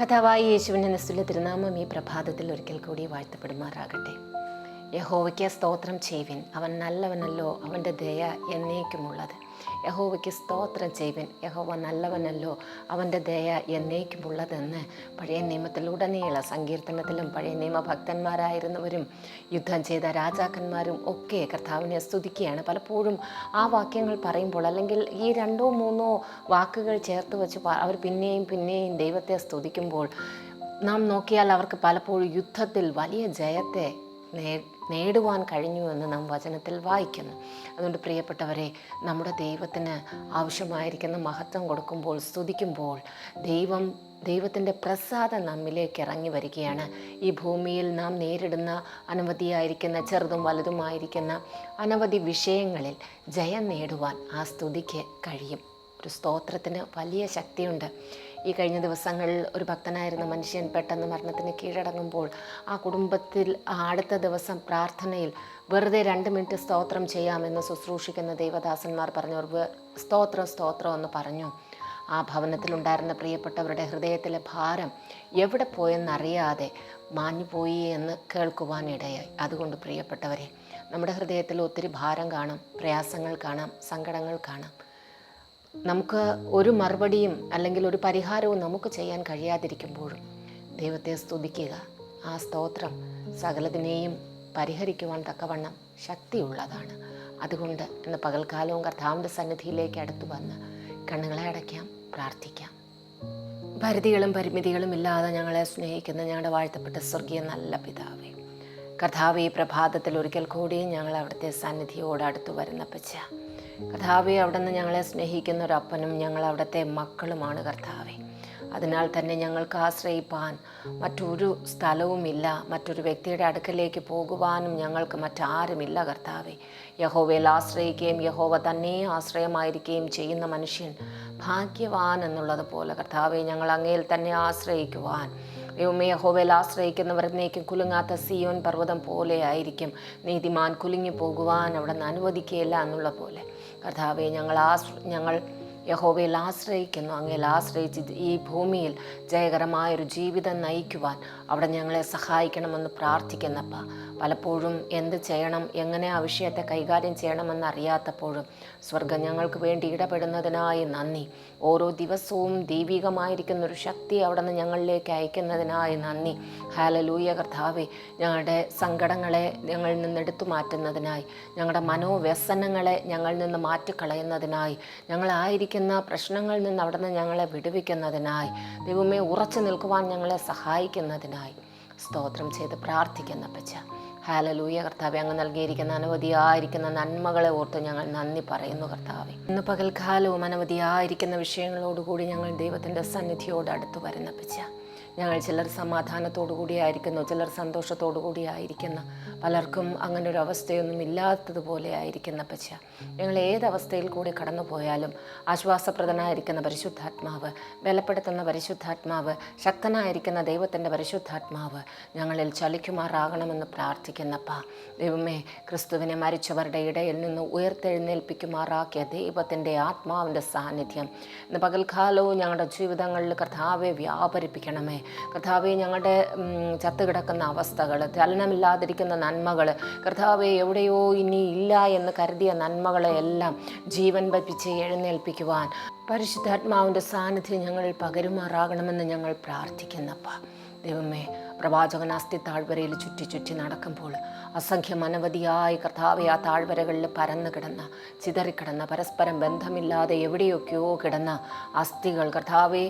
കഥാവായി യേശുവിന്റെ നിസ്തുല തിരുനാമം ഈ പ്രഭാതത്തിൽ ഒരിക്കൽ കൂടി വാഴ്ത്തപ്പെടുമാറാകട്ടെ. യഹോവയ്ക്ക് സ്തോത്രം ചെയ്യുവിൻ. അവൻ നല്ലവനല്ലോ അവന്റെ ദയ എന്നേക്കുമുള്ളത്. യഹോവയ്ക്ക് സ്തോത്രം ചെയ്യുവിൻ. യഹോവ നല്ലവനല്ലോ. അവന്റെ ദയ എന്നേക്കുമുള്ളതെന്ന് പഴയ നിയമത്തിലുടനീള സങ്കീർത്തനത്തിലും പഴയ നിയമഭക്തന്മാരായിരുന്നവരും യുദ്ധം ചെയ്ത രാജാക്കന്മാരും ഒക്കെ കർത്താവിനെ സ്തുതിക്കുകയാണ്. പലപ്പോഴും ആ വാക്യങ്ങൾ പറയുമ്പോൾ അല്ലെങ്കിൽ ഈ രണ്ടോ മൂന്നോ വാക്കുകൾ ചേർത്ത് വെച്ച് അവർ പിന്നെയും പിന്നെയും ദൈവത്തെ സ്തുതിക്കുമ്പോൾ നാം നോക്കിയാൽ അവർക്ക് പലപ്പോഴും യുദ്ധത്തിൽ വലിയ ജയത്തെ നേ നേടുവാൻ കഴിഞ്ഞു എന്ന് നാം വചനത്തിൽ വായിക്കുന്നു. അതുകൊണ്ട് പ്രിയപ്പെട്ടവരെ നമ്മുടെ ദൈവത്തിന് ആവശ്യമായിരിക്കുന്ന മഹത്വം കൊടുക്കുമ്പോൾ സ്തുതിക്കുമ്പോൾ ദൈവം ദൈവത്തിന്റെ പ്രസാദം നമ്മിലേക്ക് ഇറങ്ങി വരികയാണ്. ഈ ഭൂമിയിൽ നാം നേരിടുന്ന അനവധിയായിരിക്കുന്ന ചെറുതും വലുതുമായിരിക്കുന്ന അനവധി വിഷയങ്ങളിൽ ജയം നേടുവാൻ ആ സ്തുതിക്ക് കഴിയും. ഒരു സ്തോത്രത്തിന് വലിയ ശക്തിയുണ്ട്. ഈ കഴിഞ്ഞ ദിവസങ്ങളിൽ ഒരു ഭക്തനായിരുന്ന മനുഷ്യൻ പെട്ടെന്ന് മരണത്തിന് കീഴടങ്ങുമ്പോൾ ആ കുടുംബത്തിൽ അടുത്ത ദിവസം പ്രാർത്ഥനയിൽ വെറുതെ രണ്ട് മിനിറ്റ് സ്തോത്രം ചെയ്യാമെന്ന് ശുശ്രൂഷിക്കുന്ന ദേവദാസന്മാർ പറഞ്ഞു "വെ- സ്തോത്രം സ്തോത്രം എന്ന് പറഞ്ഞു. ആ ഭവനത്തിലുണ്ടായിരുന്ന പ്രിയപ്പെട്ടവരുടെ ഹൃദയത്തിലെ ഭാരം എവിടെ പോയെന്നറിയാതെ മാഞ്ഞുപോയി എന്ന് കേൾക്കുവാനിടയായി അതുകൊണ്ട് പ്രിയപ്പെട്ടവരെ നമ്മുടെ ഹൃദയത്തിൽ ഒത്തിരി ഭാരം കാണാം പ്രയാസങ്ങൾ കാണാം സങ്കടങ്ങൾ കാണാം. നമുക്ക് ഒരു മറുപടിയും അല്ലെങ്കിൽ ഒരു പരിഹാരവും നമുക്ക് ചെയ്യാൻ കഴിയാതിരിക്കുമ്പോഴും ദൈവത്തെ സ്തുതിക്കുക. ആ സ്തോത്രം സകലതിനെയും പരിഹരിക്കുവാൻ തക്കവണ്ണം ശക്തിയുള്ളതാണ്. അതുകൊണ്ട് ഇന്ന് പകൽക്കാലവും കർത്താവിന്റെ സന്നിധിയിലേക്ക് അടുത്തു വന്ന് കണ്ണുകളെ അടയ്ക്കാം പ്രാർത്ഥിക്കാം. പരിധികളും പരിമിതികളും ഇല്ലാതെ ഞങ്ങളെ സ്നേഹിക്കുന്ന ഞങ്ങളുടെ വാഴ്ത്തപ്പെട്ട സ്വർഗീയ നല്ല പിതാവേ കർത്താവ് ഈ പ്രഭാതത്തിൽ ഒരിക്കൽ കൂടി ഞങ്ങൾ അവിടുത്തെ സന്നിധിയോട് അടുത്തു വരുന്ന പച്ച കർത്താവെ അവിടുന്ന് ഞങ്ങളെ സ്നേഹിക്കുന്ന ഒരു അപ്പനും ഞങ്ങൾ അവിടുത്തെ മക്കളുമാണ് കർത്താവെ. അതിനാൽ തന്നെ ഞങ്ങൾക്ക് ആശ്രയിപ്പാൻ മറ്റൊരു സ്ഥലവുമില്ല മറ്റൊരു വ്യക്തിയുടെ അടുക്കലേക്ക് പോകുവാനും ഞങ്ങൾക്ക് മറ്റാരുമില്ല കർത്താവെ. യഹോവയിൽ ആശ്രയിക്കുകയും യഹോവ തന്നെ ആശ്രയമായിരിക്കുകയും ചെയ്യുന്ന മനുഷ്യൻ ഭാഗ്യവാൻ എന്നുള്ളത് പോലെ കർത്താവെ ഞങ്ങൾ അങ്ങയിൽ തന്നെ ആശ്രയിക്കുവാൻ. ദൈവമേ യഹോവയിൽ ആശ്രയിക്കുന്നവർ എന്നേക്കും കുലുങ്ങാത്ത സിയോൻ പർവതം പോലെ ആയിരിക്കും. നീതിമാൻ കുലുങ്ങി പോകുവാൻ അവിടെ നിന്ന് അനുവദിക്കുകയില്ല എന്നുള്ള പോലെ. കർത്താവെ ഞങ്ങൾ ആശ്ര ഞങ്ങൾ യഹോവയിൽ ആശ്രയിക്കുന്നു. അങ്ങയിൽ ആശ്രയിച്ച് ഈ ഭൂമിയിൽ ജയകരമായൊരു ജീവിതം നയിക്കുവാൻ അവിടെ ഞങ്ങളെ സഹായിക്കണമെന്ന് പ്രാർത്ഥിക്കുന്നപ്പ പലപ്പോഴും എന്ത് ചെയ്യണം എങ്ങനെ ആ വിഷയത്തെ കൈകാര്യം ചെയ്യണമെന്ന് അറിയാത്തപ്പോഴും സ്വർഗം ഞങ്ങൾക്ക് വേണ്ടി ഇടപെടുന്നതിനായി നന്ദി. ഓരോ ദിവസവും ദൈവികമായിരിക്കുന്ന ഒരു ശക്തി അവിടെ നിന്ന് ഞങ്ങളിലേക്ക് അയക്കുന്നതിനായി നന്ദി. ഹാലലൂയ കർത്താവെ. ഞങ്ങളുടെ സങ്കടങ്ങളെ ഞങ്ങളിൽ നിന്ന് എടുത്തു മാറ്റുന്നതിനായി ഞങ്ങളുടെ മനോവ്യസനങ്ങളെ ഞങ്ങളിൽ നിന്ന് മാറ്റിക്കളയുന്നതിനായി ഞങ്ങളായിരിക്കുന്ന പ്രശ്നങ്ങളിൽ നിന്ന് അവിടെ നിന്ന് ഞങ്ങളെ വിടുവിക്കുന്നതിനായി ദൈവമേ ഉറച്ചു നിൽക്കുവാൻ ഞങ്ങളെ സഹായിക്കുന്നതിനായി സ്തോത്രം ചെയ്ത് പ്രാർത്ഥിക്കുന്ന പച്ച ഹാലലൂയ കർത്താവെ അങ്ങ് നൽകിയിരിക്കുന്ന അനവധിയായിരിക്കുന്ന നന്മകളെ ഓർത്ത് ഞങ്ങൾ നന്ദി പറയുന്നു കർത്താവെ. ഇന്ന് പകൽക്കാലവും അനവധിയായിരിക്കുന്ന വിഷയങ്ങളോടുകൂടി ഞങ്ങൾ ദൈവത്തിന്റെ സന്നിധിയോട് അടുത്ത് വരുന്ന പച്ച ഞങ്ങൾ ചിലർ സമാധാനത്തോടു കൂടിയായിരിക്കുന്നു ചിലർ സന്തോഷത്തോടു കൂടിയായിരിക്കുന്നു. പലർക്കും അങ്ങനെ ഒരു അവസ്ഥയൊന്നും ഇല്ലാത്തതുപോലെ ആയിരിക്കുന്ന പച്ച ഞങ്ങൾ ഏതവസ്ഥയിൽ കൂടി കടന്നു പോയാലും ആശ്വാസപ്രദനായിരിക്കുന്ന പരിശുദ്ധാത്മാവ് ബലപ്പെടുത്തുന്ന പരിശുദ്ധാത്മാവ് ശക്തനായിരിക്കുന്ന ദൈവത്തിന്റെ പരിശുദ്ധാത്മാവ് ഞങ്ങളിൽ ചലിക്കുമാറാകണമെന്ന് പ്രാർത്ഥിക്കുന്നപ്പ. ദൈവമേ ക്രിസ്തുവിനെ മരിച്ചവരുടെ ഇടയിൽ നിന്ന് ഉയർത്തെഴുന്നേൽപ്പിക്കുമാറാക്കിയ ദൈവത്തിന്റെ ആത്മാവിന്റെ സാന്നിധ്യം ഇന്ന് പകൽക്കാലവും ഞങ്ങളുടെ ജീവിതങ്ങളിൽ കർത്താവെ വ്യാപരിപ്പിക്കണമേ. കർത്താവെ ഞങ്ങളുടെ ചത്ത് ചത്തുകിടക്കുന്ന അവസ്ഥകൾ ചലനമില്ലാതിരിക്കുന്ന നന്മകൾ കർത്താവെ എവിടെയോ ഇനി ഇല്ല എന്ന് കരുതിയ നന്മകളെ എല്ലാം ജീവൻ വപ്പിച്ച് എഴുന്നേൽപ്പിക്കുവാൻ പരിശുദ്ധാത്മാവിന്റെ സാന്നിധ്യം ഞങ്ങളിൽ പകരുമാറാകണമെന്ന് ഞങ്ങൾ പ്രാർത്ഥിക്കുന്നപ്പ ദൈവമേ പ്രവാചകൻ അസ്ഥി താഴ്വരയിൽ ചുറ്റി ചുറ്റി നടക്കുമ്പോൾ അസംഖ്യം അനവധിയായി കർത്താവെ ആ താഴ്വരകളിൽ പരന്നു കിടന്ന ചിതറിക്കിടന്ന പരസ്പരം ബന്ധമില്ലാതെ എവിടെയൊക്കെയോ കിടന്ന അസ്ഥികൾ കർത്താവെ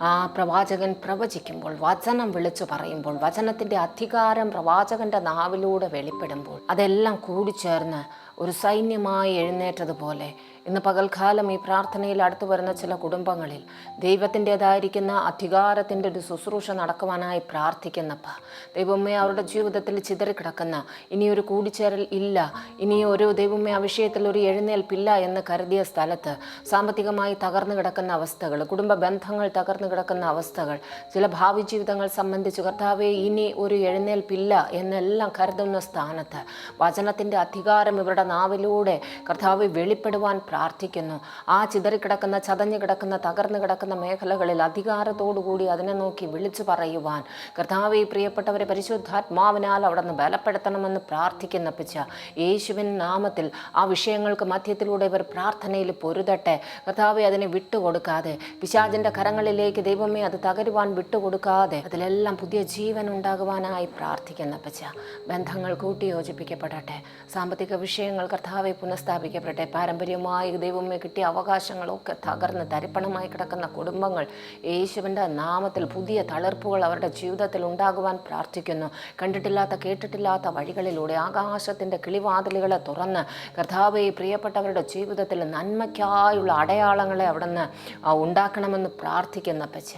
ആ പ്രവാചകൻ പ്രവചിക്കുമ്പോൾ വചനം വിളിച്ചു പറയുമ്പോൾ വചനത്തിന്റെ അധികാരം പ്രവാചകന്റെ നാവിലൂടെ വെളിപ്പെടുമ്പോൾ അതെല്ലാം കൂടിച്ചേർന്ന് ഒരു സൈന്യമായി എഴുന്നേറ്റതുപോലെ ഇന്ന് പകൽക്കാലം ഈ പ്രാർത്ഥനയിൽ അടുത്തു വരുന്ന ചില കുടുംബങ്ങളിൽ ദൈവത്തിന്റെതായിരിക്കുന്ന അധികാരത്തിന്റെ ഒരു ശുശ്രൂഷ നടക്കുവാനായി പ്രാർത്ഥിക്കുന്നപ്പ ദൈവമേ അവരുടെ ജീവിതത്തിൽ ചിതറിക്കിടക്കുന്ന ഇനിയൊരു കൂടിച്ചേരൽ ഇല്ല ഇനി ഒരു ദൈവമേ ആ വിഷയത്തിൽ ഒരു എഴുന്നേൽപ്പില്ല എന്ന് കരുതിയ സ്ഥലത്ത് സാമ്പത്തികമായി തകർന്നു കിടക്കുന്ന അവസ്ഥകൾ കുടുംബ ബന്ധങ്ങൾ തകർന്നു കിടക്കുന്ന അവസ്ഥകൾ ചില ഭാവി ജീവിതങ്ങൾ സംബന്ധിച്ച് കർത്താവെ ഇനി ഒരു എഴുന്നേൽപ്പില്ല എന്നെല്ലാം കരുതുന്ന സ്ഥാനത്ത് വചനത്തിന്റെ അധികാരം ഇവരുടെ നാവിലൂടെ കർത്താവ് വെളിപ്പെടുവാൻ പ്രാർത്ഥിക്കുന്നു. ആ ചിതറിക്കിടക്കുന്ന ചതഞ്ഞു കിടക്കുന്ന തകർന്നു കിടക്കുന്ന മേഖലകളിൽ അധികാരത്തോടുകൂടി അതിനെ നോക്കി വിളിച്ചു പറയുവാൻ. കർത്താവെ പ്രിയപ്പെട്ടവരെ പരിശുദ്ധാത്മാവിനാൽ അവിടെ നിന്ന് ബലപ്പെടുത്തണമെന്ന് പ്രാർത്ഥിക്കുന്ന പിച്ച യേശുവിൻ നാമത്തിൽ ആ വിഷയങ്ങൾക്ക് മധ്യത്തിലൂടെ ഇവർ പ്രാർത്ഥനയിൽ പൊരുതട്ടെ. കർത്താവെ അതിനെ വിട്ടുകൊടുക്കാതെ പിശാചിന്റെ കരങ്ങളിലേക്ക് ദൈവമേ അത് തകരുവാൻ വിട്ടുകൊടുക്കാതെ അതിലെല്ലാം പുതിയ ജീവൻ ഉണ്ടാകുവാനായി പ്രാർത്ഥിക്കുന്ന പച്ച ബന്ധങ്ങൾ കൂട്ടിയോജിപ്പിക്കപ്പെടട്ടെ. സാമ്പത്തിക വിഷയങ്ങൾ കർത്താവെ പുനഃസ്ഥാപിക്കപ്പെടട്ടെ. പാരമ്പര്യമായി ദൈവമേ കിട്ടിയ അവകാശങ്ങളൊക്കെ തകർന്ന് തരിപ്പണമായി കിടക്കുന്ന കുടുംബങ്ങൾ യേശുവിന്റെ നാമത്തിൽ പുതിയ തളിർപ്പുകൾ അവരുടെ ജീവിതത്തിൽ ഉണ്ടാകുവാൻ പ്രാർത്ഥിക്കുന്നു. കണ്ടിട്ടില്ലാത്ത കേട്ടിട്ടില്ലാത്ത വഴികളിലൂടെ ആകാശത്തിന്റെ കിളിവാതിലുകളെ തുറന്ന് കർത്താവെ പ്രിയപ്പെട്ടവരുടെ ജീവിതത്തിൽ നന്മയ്ക്കായുള്ള അടയാളങ്ങളെ അവിടുന്ന് ഉണ്ടാക്കണമെന്ന് പ്രാർത്ഥിക്കുന്ന പച്ച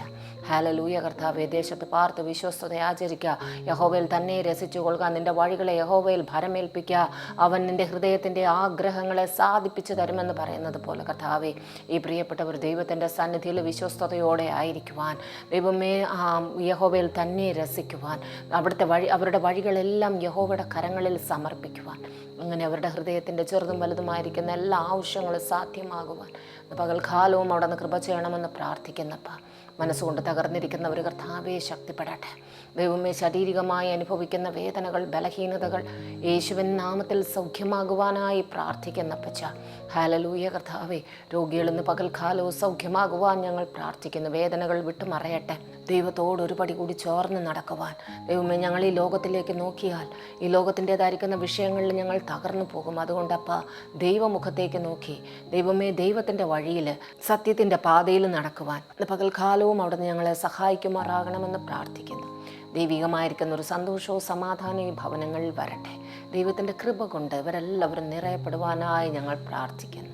ഹാലലൂയ കർത്താവെ ദേശത്ത് പാർത്ത് വിശ്വസ്തത ആചരിക്കുക. യഹോവയിൽ തന്നെ രസിച്ചു കൊള്ളുക നിന്റെ വഴികളെ യഹോവയിൽ ഭരമേൽപ്പിക്കുക. അവൻ നിന്റെ ഹൃദയത്തിന്റെ ആഗ്രഹങ്ങളെ സാധിപ്പിച്ചു തരുമെന്ന് പറയുന്നത് പോലെ കർത്താവെ ഈ പ്രിയപ്പെട്ടവർ ദൈവത്തിന്റെ സന്നിധിയിൽ വിശ്വസ്തയോടെ ആയിരിക്കുവാൻ ദൈവമേ യഹോവയിൽ തന്നെ രസിക്കുവാൻ അവിടുത്തെ വഴി അവരുടെ വഴികളെല്ലാം യഹോവയുടെ കരങ്ങളിൽ സമർപ്പിക്കുവാൻ അങ്ങനെ അവരുടെ ഹൃദയത്തിന്റെ ചെറുതും വലുതുമായിരിക്കുന്ന എല്ലാ ആവശ്യങ്ങളും സാധ്യമാകുവാൻ പകൽക്കാലവും അവിടെ നിന്ന് കൃപ ചെയ്യണമെന്ന് പ്രാർത്ഥിക്കുന്നപ്പ മനസ്സുകൊണ്ട് തകർന്നിരിക്കുന്നവർ കർത്താവെ ശക്തിപ്പെടട്ടെ. ദൈവമേ ശാരീരികമായി അനുഭവിക്കുന്ന വേദനകൾ ബലഹീനതകൾ യേശുവിൻ നാമത്തിൽ സൗഖ്യമാകുവാനായി പ്രാർത്ഥിക്കുന്ന പച്ച ഹാലലൂയ കർത്താവെ രോഗികളിൽ നിന്ന് പകൽക്കാലവും സൗഖ്യമാകുവാൻ ഞങ്ങൾ പ്രാർത്ഥിക്കുന്നു. വേദനകൾ വിട്ടുമറയട്ടെ ദൈവത്തോട് ഒരു പടി കൂടി ചോർന്ന് നടക്കുവാൻ. ദൈവമേ ഞങ്ങൾ ഈ ലോകത്തിലേക്ക് നോക്കിയാൽ ഈ ലോകത്തിന്റെതായിരിക്കുന്ന വിഷയങ്ങളിൽ ഞങ്ങൾ തകർന്നു പോകും. അതുകൊണ്ടപ്പ ദൈവമുഖത്തേക്ക് നോക്കി. ദൈവമേ ദൈവത്തിന്റെ വഴിയിൽ സത്യത്തിന്റെ പാതയിൽ നടക്കുവാൻ. പകൽക്കാലവും അവിടുന്ന് ഞങ്ങളെ സഹായിക്കുമാറാകണമെന്ന് പ്രാർത്ഥിക്കുന്നു. ദൈവികമായിരിക്കുന്ന ഒരു സന്തോഷവും സമാധാനവും ഈ ഭവനങ്ങളിൽ വരട്ടെ. ദൈവത്തിന്റെ കൃപ കൊണ്ട് ഇവരെല്ലാവരും നിറയപ്പെടുവാനായി ഞങ്ങൾ പ്രാർത്ഥിക്കുന്നു.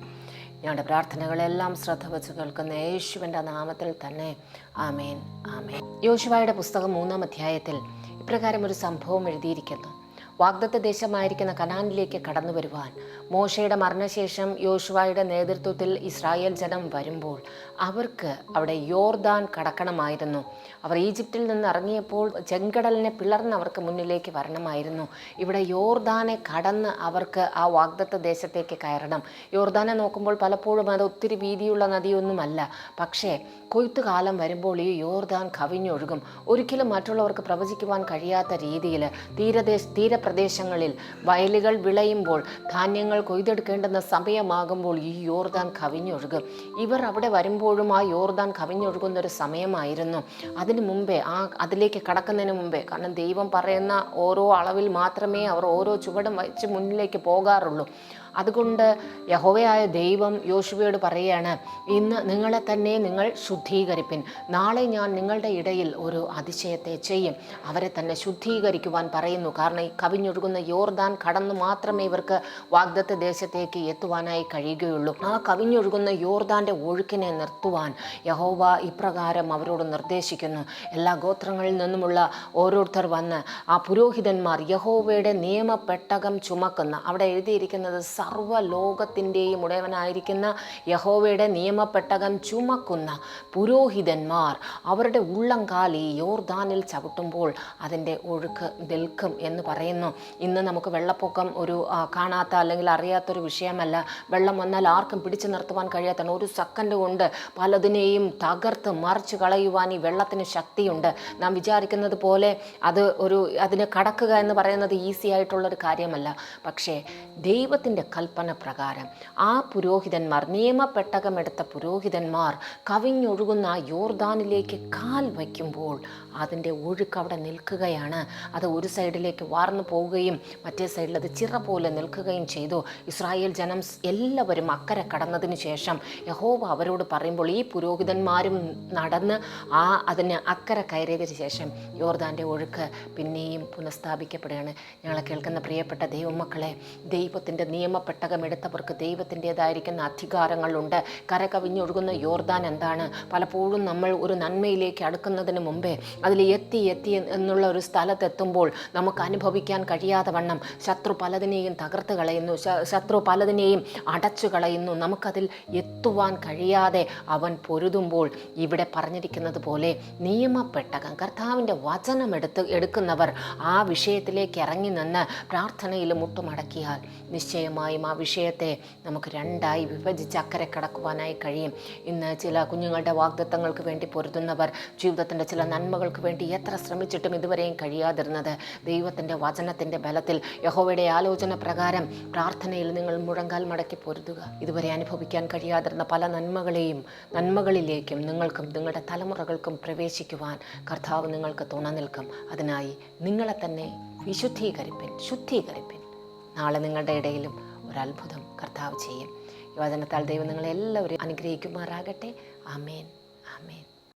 ഞങ്ങളുടെ പ്രാർത്ഥനകളെല്ലാം ശ്രദ്ധ വെച്ച് കേൾക്കുന്ന യേശുവിന്റെ നാമത്തിൽ തന്നെ. ആമേൻ ആമേൻ. യോശുവായുടെ പുസ്തകം മൂന്നാം അധ്യായത്തിൽ ഇപ്രകാരം ഒരു സംഭവം എഴുതിയിരിക്കുന്നു. വാഗ്ദത്ത ദേശമായിരിക്കുന്ന കനാനിലേക്ക് കടന്നു വരുവാൻ. മോശയുടെ മരണശേഷം യോശുവായുടെ നേതൃത്വത്തിൽ ഇസ്രായേൽ ജനം വരുമ്പോൾ അവർക്ക് അവിടെ യോർദാൻ കടക്കണമായിരുന്നു. അവർ ഈജിപ്തിൽ നിന്ന് ഇറങ്ങിയപ്പോൾ ചെങ്കടലിനെ പിളർന്ന് അവർക്ക് മുന്നിലേക്ക് വരണമായിരുന്നു. ഇവിടെ യോർദാനെ കടന്ന് അവർക്ക് ആ വാഗ്ദത്ത ദേശത്തേക്ക് കയറണം. യോർദാനെ നോക്കുമ്പോൾ പലപ്പോഴും അത് ഒത്തിരി വീതിയുള്ള നദിയൊന്നുമല്ല. പക്ഷേ കൊയ്ത്തുകാലം വരുമ്പോൾ ഈ യോർദാൻ കവിഞ്ഞൊഴുകും. ഒരിക്കലും മറ്റുള്ളവർക്ക് പ്രവചിക്കുവാൻ കഴിയാത്ത രീതിയിൽ തീരദേശ തീരപ്രദേശങ്ങളിൽ വയലുകൾ വിളയുമ്പോൾ ധാന്യങ്ങൾ കൊയ്തെടുക്കേണ്ടുന്ന സമയമാകുമ്പോൾ ഈ യോർദാൻ കവിഞ്ഞൊഴുകും. ഇവർ അവിടെ വരുമ്പോഴും ആ യോർദാൻ കവിഞ്ഞൊഴുകുന്ന ഒരു സമയമായിരുന്നു. അതിനു മുമ്പേ ആ അതിലേക്ക് കടക്കുന്നതിന് മുമ്പേ കാരണം ദൈവം പറയുന്ന ഓരോ അളവിൽ മാത്രമേ അവർ ഓരോ ചുവടും വച്ച് മുന്നിലേക്ക് പോകാറുള്ളൂ. അതുകൊണ്ട് യഹോവയായ ദൈവം യോശുവയോട് പറയുകയാണ് ഇന്ന് നിങ്ങളെ തന്നെ നിങ്ങൾ ശുദ്ധീകരിപ്പിൻ. നാളെ ഞാൻ നിങ്ങളുടെ ഇടയിൽ ഒരു അതിശയത്തെ ചെയ്യും. അവരെ തന്നെ ശുദ്ധീകരിക്കുവാൻ പറയുന്നു. കാരണം ഈ കവിഞ്ഞൊഴുകുന്ന യോർദാൻ കടന്നു മാത്രമേ ഇവർക്ക് വാഗ്ദത്ത ദേശത്തേക്ക് എത്തുവാനായി കഴിയുകയുള്ളൂ. ആ കവിഞ്ഞൊഴുകുന്ന യോർദാന്റെ ഒഴുക്കിനെ നിർത്തുവാൻ യഹോവ ഇപ്രകാരം അവരോട് നിർദ്ദേശിക്കുന്നു. എല്ലാ ഗോത്രങ്ങളിൽ നിന്നുമുള്ള ഓരോരുത്തർ വന്ന് ആ പുരോഹിതന്മാർ യഹോവയുടെ നിയമപ്പെട്ടകം ചുമക്കുന്ന അവിടെ എഴുതിയിരിക്കുന്നത് സർവ ലോകത്തിന്റെയും ഉടയവനായിരിക്കുന്ന യഹോവയുടെ നിയമപ്പെട്ടകം ചുമക്കുന്ന പുരോഹിതന്മാർ അവരുടെ ഉള്ളംകാൽ ഈ യോർദാനിൽ ചവിട്ടുമ്പോൾ അതിന്റെ ഒഴുക്ക് നിൽക്കും എന്ന് പറയുന്നു. ഇന്ന് നമുക്ക് വെള്ളപ്പൊക്കം ഒരു കാണാത്ത അല്ലെങ്കിൽ അറിയാത്തൊരു വിഷയമല്ല. വെള്ളം വന്നാൽ ആർക്കും പിടിച്ചു നിർത്തുവാൻ കഴിയാത്ത ഒരു സെക്കൻഡ് കൊണ്ട് പലതിനെയും തകർത്ത് മറിച്ച് കളയുവാൻ ഈ വെള്ളത്തിന് ശക്തിയുണ്ട്. നാം വിചാരിക്കുന്നത് പോലെ അത് ഒരു അതിനെ കടക്കുക എന്ന് പറയുന്നത് ഈസി ആയിട്ടുള്ളൊരു കാര്യമല്ല. പക്ഷേ ദൈവത്തിന്റെ കൽപ്പന പ്രകാരം. ആ പുരോഹിതന്മാർ നിയമപ്പെട്ടകമെടുത്ത പുരോഹിതന്മാർ കവിഞ്ഞൊഴുകുന്ന യോർദാനിലേക്ക് കാൽ വയ്ക്കുമ്പോൾ അതിന്റെ ഒഴുക്ക് അവിടെ നിൽക്കുകയാണ്. അത് ഒരു സൈഡിലേക്ക് വാർന്നു പോവുകയും മറ്റേ സൈഡിൽ അത് ചിറ പോലെ നിൽക്കുകയും ചെയ്തു. ഇസ്രായേൽ ജനം എല്ലാവരും അക്കരെ കടന്നതിന് ശേഷം യഹോവ അവരോട് പറയുമ്പോൾ ഈ പുരോഹിതന്മാരും നടന്ന് ആ അതിന് അക്കരെ കയറിയതിന് ശേഷം യോർദാന്റെ ഒഴുക്ക് പിന്നെയും പുനഃസ്ഥാപിക്കപ്പെടുകയാണ്. ഞങ്ങളെ കേൾക്കുന്ന പ്രിയപ്പെട്ട ദൈവമക്കളെ ദൈവത്തിന്റെ നിയമപ്പെട്ടകം എടുത്തവർക്ക് ദൈവത്തിന്റെതായിരിക്കുന്ന അധികാരങ്ങളുണ്ട്. കരകവിഞ്ഞൊഴുകുന്ന യോർദാൻ എന്താണ്? പലപ്പോഴും നമ്മൾ ഒരു നന്മയിലേക്ക് അടുക്കുന്നതിന് മുമ്പേ അതിൽ എത്തി എത്തി എന്നുള്ള ഒരു സ്ഥലത്തെത്തുമ്പോൾ നമുക്ക് അനുഭവിക്കാൻ കഴിയാതെ വണ്ണം ശത്രു പലതിനെയും തകർത്ത് കളയുന്നു. ശത്രു പലതിനെയും അടച്ചു കളയുന്നു. നമുക്കതിൽ എത്തുവാൻ കഴിയാതെ അവൻ പൊരുതുമ്പോൾ ഇവിടെ പറഞ്ഞിരിക്കുന്നത് പോലെ നിയമപ്പെട്ടകം കർത്താവിന്റെ വചനം എടുത്ത് എടുക്കുന്നവർ ആ വിഷയത്തിലേക്ക് ഇറങ്ങി നിന്ന് പ്രാർത്ഥനയിൽ മുട്ടുമടക്കിയാൽ നിശ്ചയമായും ആ വിഷയത്തെ നമുക്ക് രണ്ടായി വിഭജിച്ച് അക്കരെ കടക്കുവാനായി കഴിയും. ഇന്ന് ചില കുഞ്ഞുങ്ങളുടെ വാഗ്ദത്തങ്ങൾക്ക് വേണ്ടി പൊരുതുന്നവർ ജീവിതത്തിന്റെ ചില നന്മകൾക്ക് വേണ്ടി എത്ര ശ്രമിച്ചിട്ടും ഇതുവരെയും കഴിയാതിരുന്നത്. ദൈവത്തിന്റെ വചനത്തിന്റെ ബലത്തിൽ യഹോവയുടെ ആലോചന പ്രകാരം പ്രാർത്ഥനയിൽ നിങ്ങൾ മുഴങ്കാൽ മടക്കി പൊരുതുക. ഇതുവരെ അനുഭവിക്കാൻ കഴിയാതിരുന്ന പല നന്മകളെയും നന്മകളിലേക്കും നിങ്ങൾക്കും നിങ്ങളുടെ തലമുറകൾക്കും പ്രവേശിക്കുവാൻ കർത്താവ് നിങ്ങൾക്ക് തുണ നിൽക്കും. അതിനായി നിങ്ങളെ തന്നെ വിശുദ്ധീകരിപ്പിൻ ശുദ്ധീകരിപ്പിൻ. നാളെ നിങ്ങളുടെ ഇടയിലും ഒരു അത്ഭുതം കർത്താവ് ചെയ്യും. യുവജനത്താൽ ദൈവം നിങ്ങളെല്ലാവരും അനുഗ്രഹിക്കുമാറാകട്ടെ. ആമേൻ. ആമേൻ.